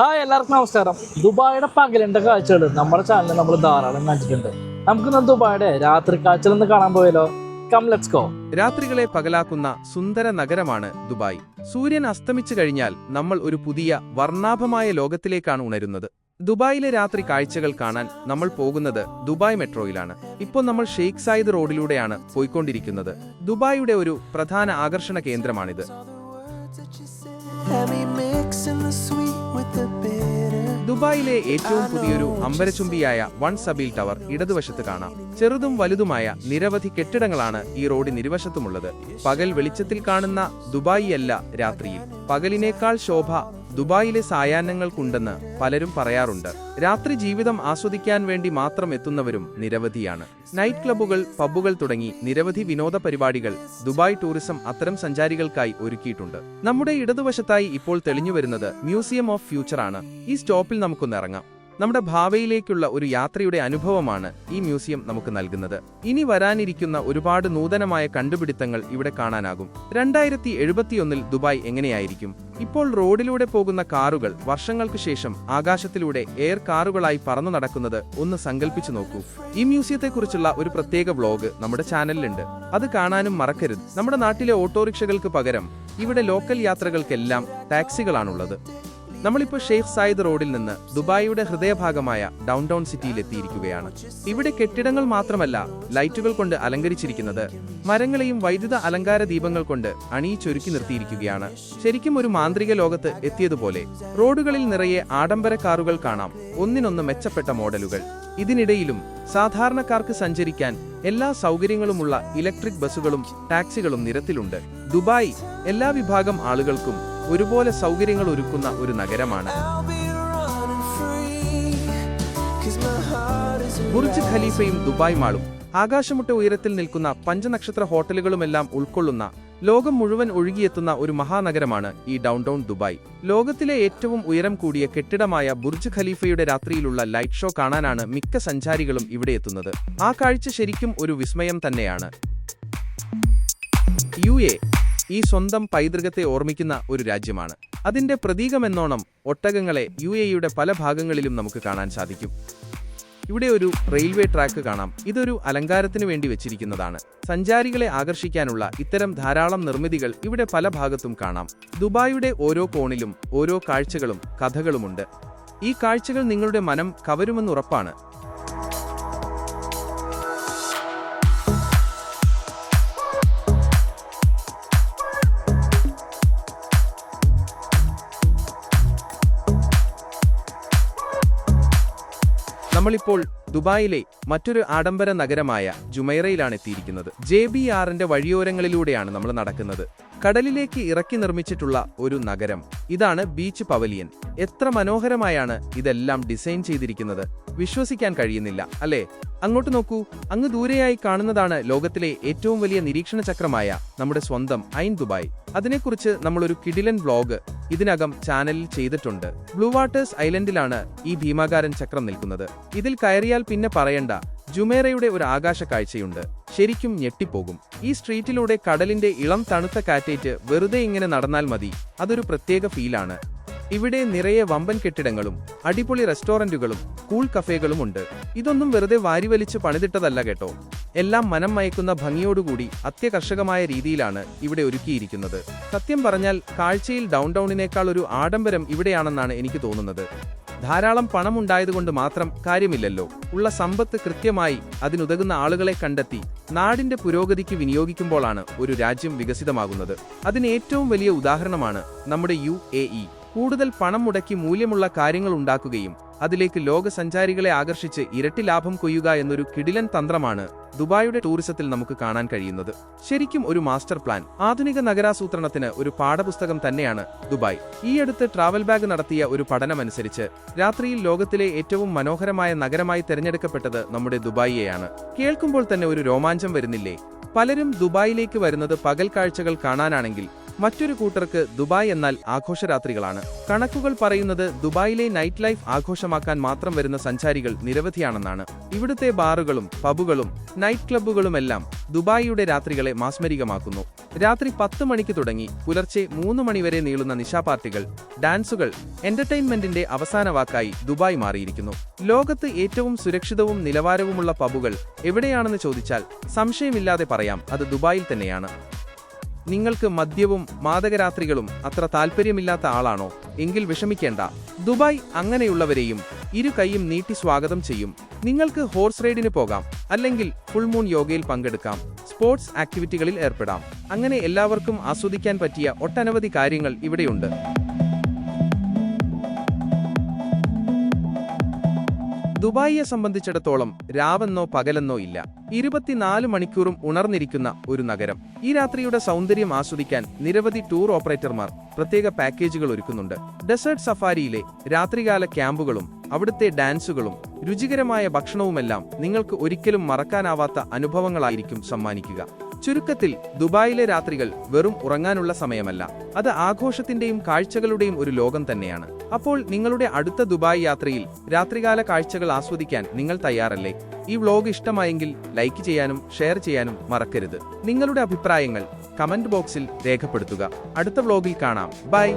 Hi എല്ലാവർക്കും നമസ്കാരം. ദുബായിയുടെ പകലിന്റെ കാഴ്ചകൾ നമ്മുടെ ചാനലിൽ നമ്മൾ ധാരാളം കണ്ടിട്ടുണ്ട്. നമുക്ക് ഇന്ന് ദുബായിയുടെ രാത്രി കാഴ്ചകൾ ഒന്ന് കാണാൻ പോയല്ലോ കം ലെറ്റ്സ് ഗോ രാത്രികളെ പകലാക്കുന്ന സുന്ദര നഗരമാണ് ദുബായ്. സൂര്യൻ അസ്തമിച്ചു കഴിഞ്ഞാൽ നമ്മൾ ഒരു പുതിയ വർണാഭമായ ലോകത്തിലേക്കാണ് ഉണരുന്നത്. ദുബായിലെ രാത്രി കാഴ്ചകൾ കാണാൻ നമ്മൾ പോകുന്നത് ദുബായ് മെട്രോയിലാണ്. ഇപ്പോൾ നമ്മൾ ഷെയ്ഖ് സായിദ് റോഡിലൂടെയാണ് പോയിക്കൊണ്ടിരിക്കുന്നത്. ദുബായിയുടെ ഒരു പ്രധാന ആകർഷണ കേന്ദ്രമാണിത്. Let me the sweet. ദുബായിലെ ഏറ്റവും പുതിയൊരു അമ്പരചുംബിയായ വൺ സബീൽ ടവർ ഇടതുവശത്ത് കാണാം. ചെറുതും വലുതുമായ നിരവധി കെട്ടിടങ്ങളാണ് ഈ റോഡിന് ഇരുവശത്തുമുള്ളത്. പകൽ വെളിച്ചത്തിൽ കാണുന്ന ദുബായിയല്ല രാത്രിയിൽ. പകലിനേക്കാൾ ശോഭ ദുബായിലെ സായാഹ്നങ്ങൾക്കുണ്ടെന്ന് പലരും പറയാറുണ്ട്. രാത്രി ജീവിതം ആസ്വദിക്കാൻ വേണ്ടി മാത്രം എത്തുന്നവരും നിരവധിയാണ്. നൈറ്റ് ക്ലബ്ബുകൾ പബ്ബുകൾ തുടങ്ങി നിരവധി വിനോദ പരിപാടികൾ ദുബായ് ടൂറിസം അത്തരം സഞ്ചാരികൾക്കായി ഒരുക്കിയിട്ടുണ്ട്. നമ്മുടെ ഇടതുവശത്തായി ഇപ്പോൾ തെളിഞ്ഞുവരുന്നത് മ്യൂസിയം ഓഫ് ഫ്യൂച്ചറാണ്. ഈ സ്റ്റോപ്പിൽ നമുക്കൊന്ന് ഇറങ്ങാം. നമ്മുടെ ഭാവിയിലേക്കുള്ള ഒരു യാത്രയുടെ അനുഭവമാണ് ഈ മ്യൂസിയം നമുക്ക് നൽകുന്നത്. ഇനി വരാനിരിക്കുന്ന ഒരുപാട് നൂതനമായ കണ്ടുപിടുത്തങ്ങൾ ഇവിടെ കാണാനാകും. രണ്ടായിരത്തി എഴുപത്തിയൊന്നിൽ ദുബായ് എങ്ങനെയായിരിക്കും? ഇപ്പോൾ റോഡിലൂടെ പോകുന്ന കാറുകൾ വർഷങ്ങൾക്ക് ശേഷം ആകാശത്തിലൂടെ എയർ കാറുകളായി പറന്നു നടക്കുന്നത് ഒന്ന് സങ്കല്പിച്ചു നോക്കൂ. ഈ മ്യൂസിയത്തെക്കുറിച്ചുള്ള ഒരു പ്രത്യേക വ്ലോഗ് നമ്മുടെ ചാനലിലുണ്ട്. അത് കാണാനും മറക്കരുത്. നമ്മുടെ നാട്ടിലെ ഓട്ടോറിക്ഷകൾക്ക് പകരം ഇവിടെ ലോക്കൽ യാത്രകൾക്കെല്ലാം ടാക്സികളാണുള്ളത്. നമ്മളിപ്പോൾ ഷെയ്ഖ് സായിദ് റോഡിൽ നിന്ന് ദുബായിയുടെ ഹൃദയഭാഗമായ ഡൗൺ ടൗൺ സിറ്റിയിൽ എത്തിയിരിക്കുകയാണ് ഇവിടെ കെട്ടിടങ്ങൾ മാത്രമല്ല ലൈറ്റുകൾ കൊണ്ട് അലങ്കരിച്ചിരിക്കുന്നത് മരങ്ങളെയും വൈദ്യുത അലങ്കാര ദീപങ്ങൾ കൊണ്ട് അണിയിച്ചൊരുക്കി നിർത്തിയിരിക്കുകയാണ്. ശരിക്കും ഒരു മാന്ത്രിക ലോകത്ത് എത്തിയതുപോലെ റോഡുകളിൽ നിറയെ ആഡംബര കാറുകൾ കാണാം ഒന്നിനൊന്ന് മെച്ചപ്പെട്ട മോഡലുകൾ. ഇതിനിടയിലും സാധാരണക്കാർക്ക് സഞ്ചരിക്കാൻ എല്ലാ സൗകര്യങ്ങളുമുള്ള ഇലക്ട്രിക് ബസ്സുകളും ടാക്സികളും നിരത്തിലുണ്ട്. ദുബായ് എല്ലാ വിഭാഗം ആളുകൾക്കും ഒരുപോലെ സൗകര്യങ്ങൾ ഒരുക്കുന്ന ഒരു നഗരമാണ്. ബുർജ് ഖലീഫയും ദുബായ് മാളും ആകാശമുട്ട ഉയരത്തിൽ നിൽക്കുന്ന പഞ്ചനക്ഷത്ര ഹോട്ടലുകളുമെല്ലാം ഉൾക്കൊള്ളുന്ന ലോകം മുഴുവൻ ഒഴുകിയെത്തുന്ന ഒരു മഹാനഗരമാണ് ഈ ഡൗൺ ടൗൺ ദുബായ്. ലോകത്തിലെ ഏറ്റവും ഉയരം കൂടിയ കെട്ടിടമായ ബുർജ് ഖലീഫയുടെ രാത്രിയിലുള്ള ലൈറ്റ് ഷോ കാണാനാണ് മിക്ക സഞ്ചാരികളും ഇവിടെ എത്തുന്നത്. ആ കാഴ്ച ശരിക്കും ഒരു വിസ്മയം തന്നെയാണ്. യു എ ഈ സ്വന്തം പൈതൃകത്തെ ഓർമ്മിക്കുന്ന ഒരു രാജ്യമാണ്. അതിന്റെ പ്രതീകമെന്നോണം ഒട്ടകങ്ങളെ യു എയുടെ പല ഭാഗങ്ങളിലും നമുക്ക് കാണാൻ സാധിക്കും. ഇവിടെ ഒരു റെയിൽവേ ട്രാക്ക് കാണാം. ഇതൊരു അലങ്കാരത്തിനു വേണ്ടി വെച്ചിരിക്കുന്നതാണ്. സഞ്ചാരികളെ ആകർഷിക്കാനുള്ള ഇത്തരം ധാരാളം നിർമ്മിതികൾ ഇവിടെ പല ഭാഗത്തും കാണാം. ദുബായിയുടെ ഓരോ കോണിലും ഓരോ കാഴ്ചകളും കഥകളുമുണ്ട്. ഈ കാഴ്ചകൾ നിങ്ങളുടെ മനം കവരുമെന്നുറപ്പാണ്. നമ്മളിപ്പോൾ ദുബായിലെ മറ്റൊരു ആഡംബര നഗരമായ ജുമൈറയിലാണ് എത്തിയിരിക്കുന്നത്. ജെ ബി ആറിന്റെ വഴിയോരങ്ങളിലൂടെയാണ് നമ്മൾ നടക്കുന്നത്. കടലിലേക്ക് ഇറക്കി നിർമ്മിച്ചിട്ടുള്ള ഒരു നഗരം. ഇതാണ് ബീച്ച് പവലിയൻ. എത്ര മനോഹരമായാണ് ഇതെല്ലാം ഡിസൈൻ ചെയ്തിരിക്കുന്നത്. വിശ്വസിക്കാൻ കഴിയുന്നില്ല അല്ലേ? അങ്ങോട്ട് നോക്കൂ. അങ്ങ് ദൂരെയായി കാണുന്നതാണ് ലോകത്തിലെ ഏറ്റവും വലിയ നിരീക്ഷണ ചക്രമായ നമ്മുടെ സ്വന്തം ഐൻ ദുബായ്. അതിനെക്കുറിച്ച് നമ്മളൊരു കിടിലൻ ബ്ലോഗ് ഇതിനകം ചാനലിൽ ചെയ്തിട്ടുണ്ട്. ബ്ലൂ വാട്ടേഴ്സ് ഐലൻഡിലാണ് ഈ ഭീമാകാരൻ ചക്രം നിൽക്കുന്നത്. ഇതിൽ കയറിയാൽ പിന്നെ പറയണ്ട. ജുമേറയുടെ ഒരു ആകാശ കാഴ്ചയുണ്ട് ശരിക്കും ഞെട്ടിപ്പോകും. ഈ സ്ട്രീറ്റിലൂടെ കടലിന്റെ ഇളം തണുത്ത കാറ്റേറ്റ് വെറുതെ ഇങ്ങനെ നടന്നാൽ മതി. അതൊരു പ്രത്യേക ഫീലാണ്. ഇവിടെ നിറയെ വമ്പൻ കെട്ടിടങ്ങളും അടിപൊളി റെസ്റ്റോറന്റുകളും കൂൾ കഫേകളും ഉണ്ട്. ഇതൊന്നും വെറുതെ വാരിവലിച്ച് പണിതിട്ടതല്ല കേട്ടോ. എല്ലാം മനം മയക്കുന്ന ഭംഗിയോടുകൂടി അത്യകർഷകമായ രീതിയിലാണ് ഇവിടെ ഒരുക്കിയിരിക്കുന്നത്. സത്യം പറഞ്ഞാൽ കാഴ്ചയിൽ ഡൗൺ ടൗണിനേക്കാൾ ഒരു ആഡംബരം ഇവിടെയാണെന്നാണ് എനിക്ക് തോന്നുന്നത്. ധാരാളം പണം ഉണ്ടായതുകൊണ്ട് മാത്രം കാര്യമില്ലല്ലോ. ഉള്ള സമ്പത്ത് കൃത്യമായി അതിനുതകുന്ന ആളുകളെ കണ്ടെത്തി നാടിന്റെ പുരോഗതിക്ക് വിനിയോഗിക്കുമ്പോഴാണ് ഒരു രാജ്യം വികസിതമാകുന്നത്. അതിന് ഏറ്റവും വലിയ ഉദാഹരണമാണ് നമ്മുടെ യു കൂടുതൽ പണം മുടക്കി മൂല്യമുള്ള കാര്യങ്ങൾ ഉണ്ടാക്കുകയും അതിലേക്ക് ലോക സഞ്ചാരികളെ ആകർഷിച്ച് ഇരട്ടി ലാഭം കൊയ്യുക എന്നൊരു കിടിലൻ തന്ത്രമാണ് ദുബായിയുടെ ടൂറിസത്തിൽ നമുക്ക് കാണാൻ കഴിയുന്നത്. ശരിക്കും ഒരു മാസ്റ്റർ പ്ലാൻ. ആധുനിക നഗരാസൂത്രണത്തിന് ഒരു പാഠപുസ്തകം തന്നെയാണ് ദുബായ്. ഈ അടുത്ത് ട്രാവൽ ബാഗ് നടത്തിയ ഒരു പഠനമനുസരിച്ച് രാത്രിയിൽ ലോകത്തിലെ ഏറ്റവും മനോഹരമായ നഗരമായി തെരഞ്ഞെടുക്കപ്പെട്ടത് നമ്മുടെ ദുബായിയെയാണ്. കേൾക്കുമ്പോൾ തന്നെ ഒരു രോമാഞ്ചം വരുന്നില്ലേ? പലരും ദുബായിലേക്ക് വരുന്നത് പകൽ കാഴ്ചകൾ കാണാനാണെങ്കിൽ മറ്റൊരു കൂട്ടർക്ക് ദുബായ് എന്നാൽ ആഘോഷരാത്രികളാണ്. കണക്കുകൾ പറയുന്നത് ദുബായിലെ നൈറ്റ് ലൈഫ് ആഘോഷമാക്കാൻ മാത്രം വരുന്ന സഞ്ചാരികൾ നിരവധിയാണെന്നാണ്. ഇവിടുത്തെ ബാറുകളും പബുകളും നൈറ്റ് ക്ലബ്ബുകളുമെല്ലാം ദുബായിയുടെ രാത്രികളെ മാസ്മരികമാക്കുന്നു. രാത്രി പത്ത് മണിക്ക് തുടങ്ങി പുലർച്ചെ മൂന്ന് മണിവരെ നീളുന്ന നിശാപാർട്ടികൾ ഡാൻസുകൾ എന്റർടൈൻമെന്റിന്റെ അവസാന വാക്കായി ദുബായ് മാറിയിരിക്കുന്നു. ലോകത്ത് ഏറ്റവും സുരക്ഷിതവും നിലവാരവുമുള്ള പബുകൾ എവിടെയാണെന്ന് ചോദിച്ചാൽ സംശയമില്ലാതെ പറയാം അത് ദുബായിൽ തന്നെയാണ്. നിങ്ങൾക്ക് മദ്യവും മാദകരാത്രികളും അത്ര താല്പര്യമില്ലാത്ത ആളാണോ? എങ്കിൽ വിഷമിക്കേണ്ട. ദുബായ് അങ്ങനെയുള്ളവരെയും ഇരു കൈയും നീട്ടി സ്വാഗതം ചെയ്യും. നിങ്ങൾക്ക് ഹോഴ്സ് റൈഡിന് പോകാം അല്ലെങ്കിൽ ഫുൾമൂൺ യോഗയിൽ പങ്കെടുക്കാം. സ്പോർട്സ് ആക്ടിവിറ്റികളിൽ ഏർപ്പെടാം. അങ്ങനെ എല്ലാവർക്കും ആസ്വദിക്കാൻ പറ്റിയ ഒട്ടനവധി കാര്യങ്ങൾ ഇവിടെയുണ്ട്. ദുബായിയെ സംബന്ധിച്ചിടത്തോളം രാവെന്നോ പകലെന്നോ ഇല്ല. ഇരുപത്തിനാല് മണിക്കൂറും ഉണർന്നിരിക്കുന്ന ഒരു നഗരം. ഈ രാത്രിയുടെ സൗന്ദര്യം ആസ്വദിക്കാൻ നിരവധി ടൂർ ഓപ്പറേറ്റർമാർ പ്രത്യേക പാക്കേജുകൾ ഒരുക്കുന്നുണ്ട്. ഡെസേർട്ട് സഫാരിയിലെ രാത്രികാല ക്യാമ്പുകളും അവിടുത്തെ ഡാൻസുകളും രുചികരമായ ഭക്ഷണവുമെല്ലാം നിങ്ങൾക്ക് ഒരിക്കലും മറക്കാനാവാത്ത അനുഭവങ്ങളായിരിക്കും സമ്മാനിക്കുക. ചുരുക്കത്തിൽ ദുബായിലെ രാത്രികൾ വെറും ഉറങ്ങാനുള്ള സമയമല്ല. അത് ആഘോഷത്തിന്റെയും കാഴ്ചകളുടെയും ഒരു ലോകം തന്നെയാണ്. അപ്പോൾ നിങ്ങളുടെ അടുത്ത ദുബായ് യാത്രയിൽ രാത്രികാല കാഴ്ചകൾ ആസ്വദിക്കാൻ നിങ്ങൾ തയ്യാറല്ലേ? ഈ വ്ലോഗ് ഇഷ്ടമായെങ്കിൽ ലൈക്ക് ചെയ്യാനും ഷെയർ ചെയ്യാനും മറക്കരുത്. നിങ്ങളുടെ അഭിപ്രായങ്ങൾ കമന്റ് ബോക്സിൽ രേഖപ്പെടുത്തുക. അടുത്ത വ്ലോഗിൽ കാണാം. ബൈ!